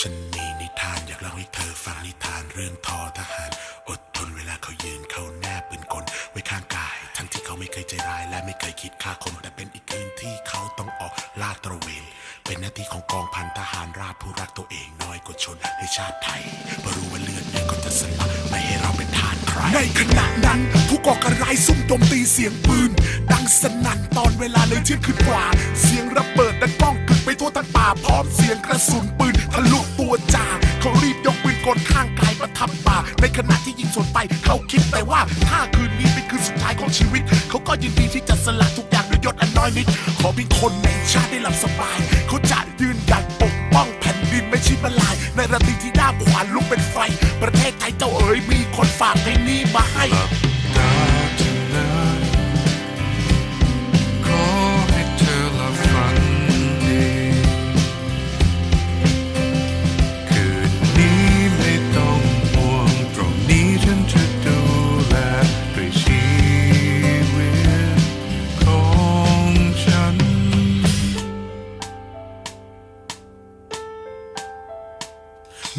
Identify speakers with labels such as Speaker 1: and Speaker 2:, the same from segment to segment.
Speaker 1: ฉันมีนิทานอยากเล่าให้เธอฟังนิทานเรื่องทอทหาร อดทนเวลาเขายืนเขาแนบปืนกลไว้ข้างกาย ทั้งที่เขาไม่เคยใจร้ายและไม่เคยคิดฆ่าคนแต่เป็นอีกคืนที่เขาต้องออกลาดตระเวน เป็นหน้าที่ของกองพันทหารราบผู้รักตัวเองน้อยกว่าชนในชาติไทยเพราะรู้ว่าเลือดเนี่ยก็จะสลับไม่ให้เราเป็นทานใคร
Speaker 2: ในขณะนั้นผู้ก่อการร้ายซุ่มโจมตีเสียงปืน ดังสนั่นตอนเวลาเลยเที่ยงคืนกว่า เสียงระเบิดดังก้อง ทั่วทั้งป่าพร้อมเสียงกระสุนปืนทะลุตัวจ่าเขารีบยกปืนกลข้างกายประทับป่าในขณะที่ยิงสวนไปเขาคิดแต่ว่าถ้าคืนนี้เป็นคืนสุดท้ายของชีวิต เขาก็ยินดีที่จะสละทุกอย่างด้วยยศอันน้อยนิด ขอเพียงคนในชาติได้หลับสบาย เขาจะยืนหยัดปกป้องแผ่นดินไม่ชิดมาลาย ในระตีที่หน้าขวานลุกเป็นไฟ ประเทศไทยเจ้าเอ๋ยมีคนฝากเพลงนี้มาให้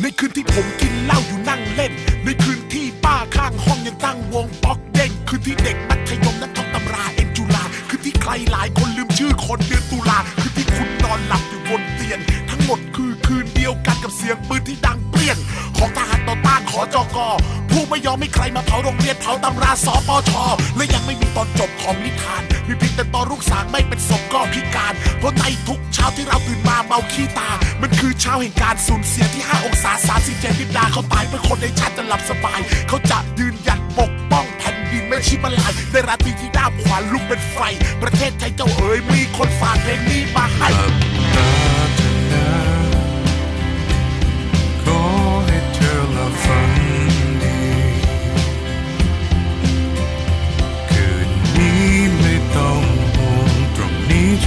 Speaker 3: ในคืน
Speaker 2: ที่ผมกินเหล้าอยู่นั่งเล่น ในคืนที่ป้าข้างห้องยังตั้งวงป๊อกเด้งคืนที่เด็กมัธยมนั้นท่องตำราเอ็นจุลาคืนที่ใครหลายคนลืมชื่อคนเดือนตุลาคืนที่คุณนอนหลับอยู่บนเตียงทั้งหมดคือคืนเดียวกันกับเสียงปืนที่ดังี้ยง ของทหารต่อต้านขอจอกอผู้ไม่ยอมให้ใครมาเผาโรงเรียนเผาตำราสปชและยังไม่มีตอนจบของนิทาน มีเพียงแต่ตอนลูกสางไม่เป็นศพก็พิการ เพราะในทุกเช้าที่เราตื่นมาเมาขี้ตา มันคือเช้าแห่งการสูญเสียที่ 5 องศา37นิดาเขาตายเพื่อคนในชาติจะหลับสบาย เขาจะยืนหยัดปกป้องแผ่นดินไม่ชิมาลายในราตรีที่หน้าขวานลุกเป็นไฟ ประเทศไทยเจ้าเอ๋ยมีคนฝากเพลงนี้มาให้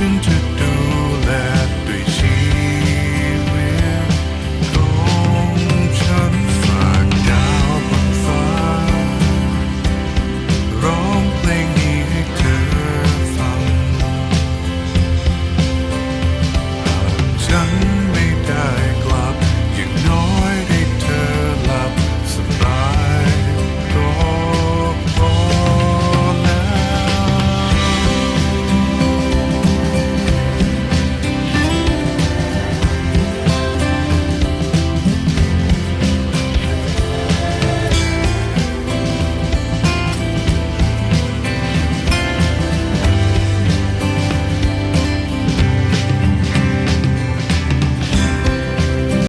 Speaker 3: into